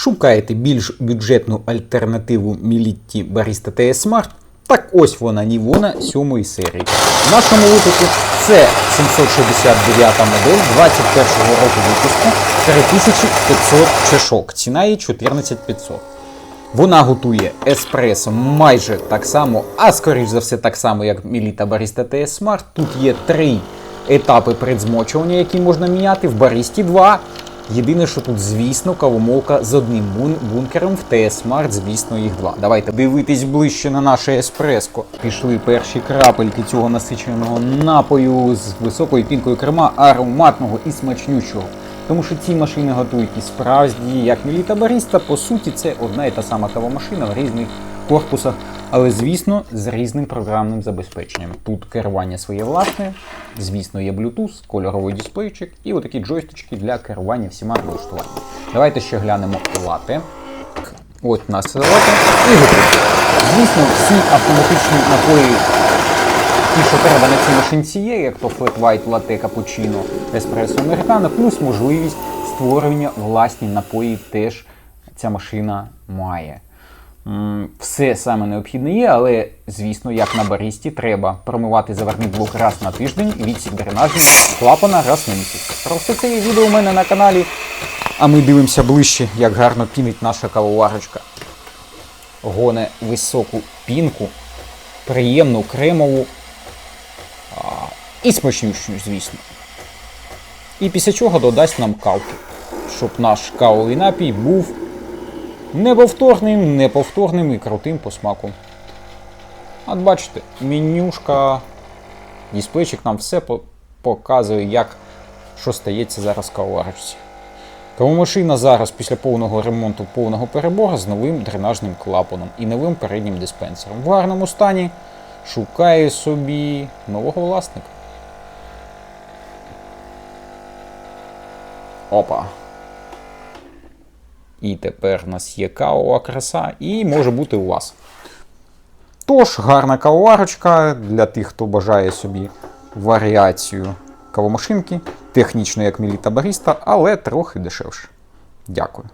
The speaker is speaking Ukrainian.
Шукаєте більш бюджетну альтернативу Мілітті Barista TS Smart? Так ось вона, Нівона 7 серії. В нашому випадку це 769 модель 21-го року випуску 3500 чашок. Ціна її 14500. Вона готує еспресо майже так само, а скоріш за все так само, як Міліта Barista TS Smart. Тут є три етапи предзмочування, які можна міняти. В Барісті 2. Єдине, що тут, звісно, кавомолка з одним бун- бункером в TS Smart, звісно, їх два. Давайте дивитись ближче на наше еспреско. Пішли перші крапельки цього насиченого напою з високою пінкою крема, ароматного і смачнючого. Тому що ці машини готують і справжні, як Міліта Баріста, по суті, це одна і та сама кавомашина в різних корпусах, але звісно, з різним програмним забезпеченням. Тут керування своє власне, звісно, є Bluetooth, кольоровий дисплейчик і отакі джойстички для керування всіма налаштуваннями. Давайте ще глянемо лате. От у нас лате і. Звісно, всі автоматичні напої Ті, що треба на цій машинці є, як то Flat White, Latte, Cappuccino, Espresso Americano, плюс можливість створення власні напої теж ця машина має. Все саме необхідне є, але, звісно, як на барісті, треба промивати заварний блок раз на тиждень, відсік дренажний клапана раз на місяць. Про все це є відео у мене на каналі. А ми дивимося ближче, як гарно пінить наша кавоварочка. Гоне високу пінку, приємну кремову і смачнющу, звісно. І після чого додасть нам кавки, щоб наш кавовий напій був неповторним, неповторним і крутим по смаку. От бачите, менюшка, дисплейчик нам все показує, як що стається зараз в кавоварочці. Кавомашина зараз після повного ремонту повного перебору з новим дренажним клапаном і новим переднім диспенсером. В гарному стані шукає собі нового власника. Опа. І тепер у нас є кавова краса, і може бути у вас. Тож, гарна кавоварочка для тих, хто бажає собі варіацію кавомашинки, технічно як Міліта Баріста, але трохи дешевше. Дякую.